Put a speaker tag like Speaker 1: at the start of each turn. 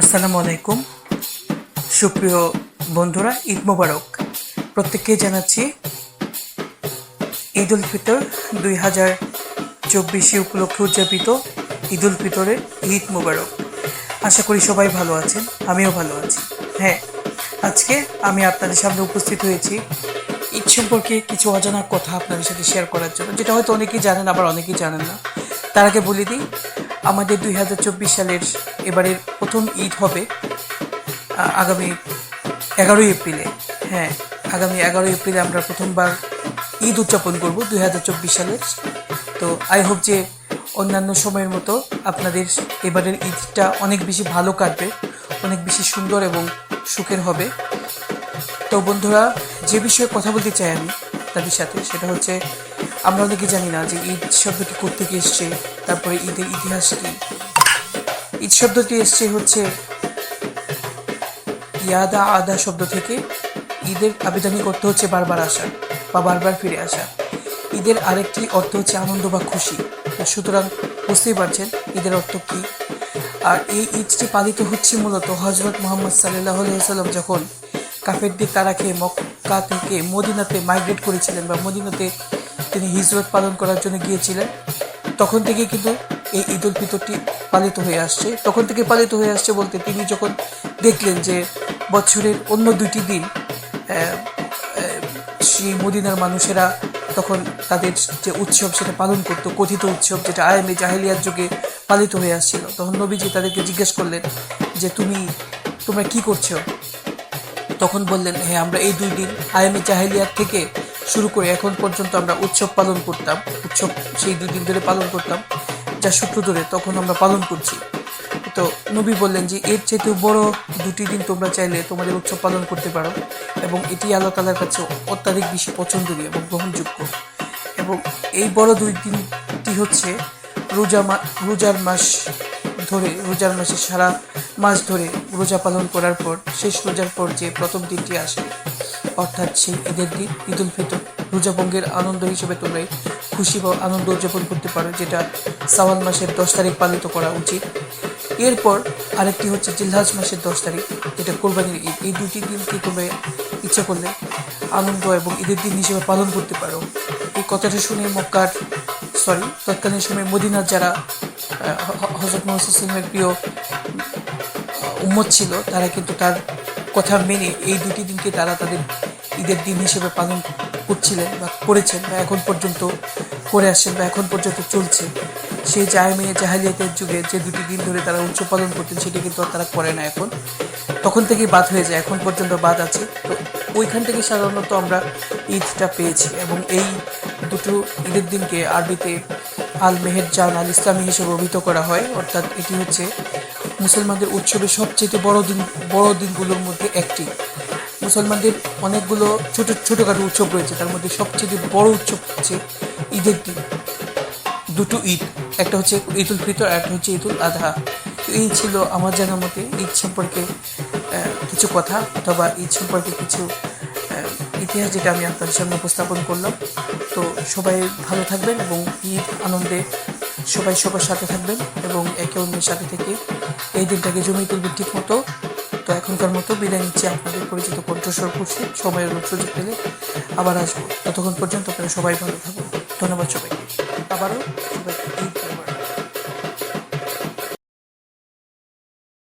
Speaker 1: আসসালামু আলাইকুম। সুপ্রিয় বন্ধুরা, ঈদ মোবারক। প্রত্যেককে জানাচ্ছি ঈদ উল ফিতর দুই হাজার চব্বিশে উপলক্ষে উদযাপিত ঈদ উল ফিতরের ঈদ মোবারক। আশা করি সবাই ভালো আছেন, আমিও ভালো আছি। হ্যাঁ আজকে আমি আপনাদের সামনে উপস্থিত হয়েছি ঈদ সম্পর্কে কিছু অজানা কথা আপনাদের সাথে শেয়ার করার জন্য, যেটা হয়তো অনেকেই জানেন, আবার অনেকেই জানেন না। তার আগে বলে দিই আমাদের দুই হাজার চব্বিশ সালের এবারের প্রথম ঈদ হবে আগামী এগারোই এপ্রিলে। হ্যাঁ আগামী এগারোই এপ্রিলে আমরা প্রথমবার ঈদ উদযাপন করব দুই হাজার চব্বিশ সালের। তো আই হোপ যে অন্যান্য সময়ের মতো আপনাদের এবারের ঈদটা অনেক বেশি ভালো কাটবে, অনেক বেশি সুন্দর এবং সুখের হবে। তো বন্ধুরা, যে বিষয়ে কথা বলতে চাই আমি তাদের সাথে, সেটা হচ্ছে আমরা অনেকে জানি না যে ঈদ শব্দটি কোথেকে এসছে তারপরে ঈদের ইতিহাস কি ঈদ শব্দটি এসছে হচ্ছে ইয়াদা আদা শব্দ থেকে। ঈদের আবেদনিক অর্থ হচ্ছে বারবার আসা বা বারবার ফিরে আসা। ঈদের আরেকটি অর্থ হচ্ছে আনন্দ বা খুশি। সুতরাং বুঝতেই পারছেন ঈদের অর্থ কী। আর এই ঈদটি পালিত হচ্ছে মূলত হজরত মোহাম্মদ সাল্লাহ সাল্লাম যখন কাফেরদের তারা খেয়ে মক্কা থেকে মদিনাতে মাইগ্রেট করেছিলেন বা মদিনাতে তিনি হিজরত পালন করার জন্য গিয়েছিলেন তখন থেকে কিন্তু এই ঈদ উল ফিতরটি পালিত হয়ে আসছে। তখন থেকে পালিত হয়ে আসছে বলতে তিনি যখন দেখলেন যে বছরের অন্য দুটি দিন সেই মদিনার মানুষেরা তখন তাদের যে উৎসব সেটা পালন করতো, কথিত উৎসব যেটা আয়ামে জাহেলিয়ার যুগে পালিত হয়ে আসছিল। তখন নবীজি তাদেরকে জিজ্ঞেস করলেন যে, তুমি, তোমরা কি করছ? তখন বললেন হ্যাঁ আমরা এই দুই দিন আয়ামে জাহেলিয়ার থেকে শুরু করে এখন পর্যন্ত আমরা উৎসব পালন করতাম। উৎসব সেই দুই দিন ধরে পালন করতাম, যা সূত্র ধরে তখন আমরা পালন করছি। তো নবী বললেন যে, এর চাইতেও বড় দুটি দিন তোমরা চাইলে তোমাদের উৎসব পালন করতে পারো এবং এটি আল্লাহ তালার কাছে অত্যাধিক বেশি পছন্দনীয় এবং গ্রহণযোগ্য। এবং এই বড় দুই দিনটি হচ্ছে রোজা মা, রোজার মাস ধরে, রোজার মাসে সারা মাস ধরে রোজা পালন করার পর, শেষ রোজার পর যে প্রথম দিনটি আসে অর্থাৎ সেই ঈদের দিন, ঈদ উল ফিতর রোজা ভঙ্গের আনন্দ হিসেবে তোমরা খুশি বা আনন্দ উদযাপন করতে পারো, যেটা সাওয়াল মাসের দশ তারিখ পালিত করা উচিত। এরপর আরেকটি হচ্ছে জিলহাজ মাসের দশ তারিখ, যেটা কোরবানির ঈদ। এই দুটি দিনকে তোমরা ইচ্ছা করলে আনন্দ এবং ঈদের দিন হিসেবে পালন করতে পারো। এই কথাটা শুনে মক্কার সরি তৎকালীন সময় মদিনার যারা হজরত মোহাম্মদ সিংহের প্রিয়, উম্মত ছিল, তারা কিন্তু তার কথা মেনে এই দুটি দিনকে তারা তাদের ঈদের দিন হিসেবে পালন করছিলেন বা করেছেন বা এখন পর্যন্ত করে আসছেন বা এখন পর্যন্ত চলছে। সেই জায়মিয়া জাহালিয়াতের যুগে যে দুটি দিন ধরে তারা উৎসব পালন করতেন, সেটি কিন্তু তারা করে না এখন। তখন থেকেই বাদ হয়ে যায়, এখন পর্যন্ত বাদ আছে। তো ওইখান থেকে সাধারণত আমরা ঈদটা পেয়েছি এবং এই দুটো ঈদের দিনকে আরবিতে আল মেহের জান আল ইসলামী হিসেবে অভিহিত করা হয়। অর্থাৎ এটি হচ্ছে মুসলমানদের উৎসবের সবচেয়ে বড় দিন, বড় দিনগুলোর মধ্যে একটি। মুসলমানদের অনেকগুলো ছোট, ছোটোখাটো উৎসব রয়েছে। তার মধ্যে সবচেয়ে বড় উৎসব হচ্ছে ঈদের দিন। দুটো ঈদ, একটা হচ্ছে ঈদ উল ফিতর একটা হচ্ছে ঈদ উল আধা। তো এই ছিল আমার জানার মতে ঈদ সম্পর্কে কিছু কথা অথবা ঈদ সম্পর্কে কিছু ইতিহাস যেটা আমি আপনাদের সামনে উপস্থাপন করলাম। তো সবাই ভালো থাকবেন এবং ঈদ আনন্দে সবাই সবার সাথে থাকবেন এবং একে অন্যের সাথে থেকে এই দিনটাকে জমি তুলবে ঠিক মতো তো এখনকার মতো বিদায় নিচ্ছি। আপনাদের পরিচিত কণ্ঠস্বর করছি। সবাই সুযোগ পেলে আবার আসব। ততক্ষণ পর্যন্ত আপনারা সবাই ভালো থাকুন। ধন্যবাদ সবাইকে। আবারও সবাইকে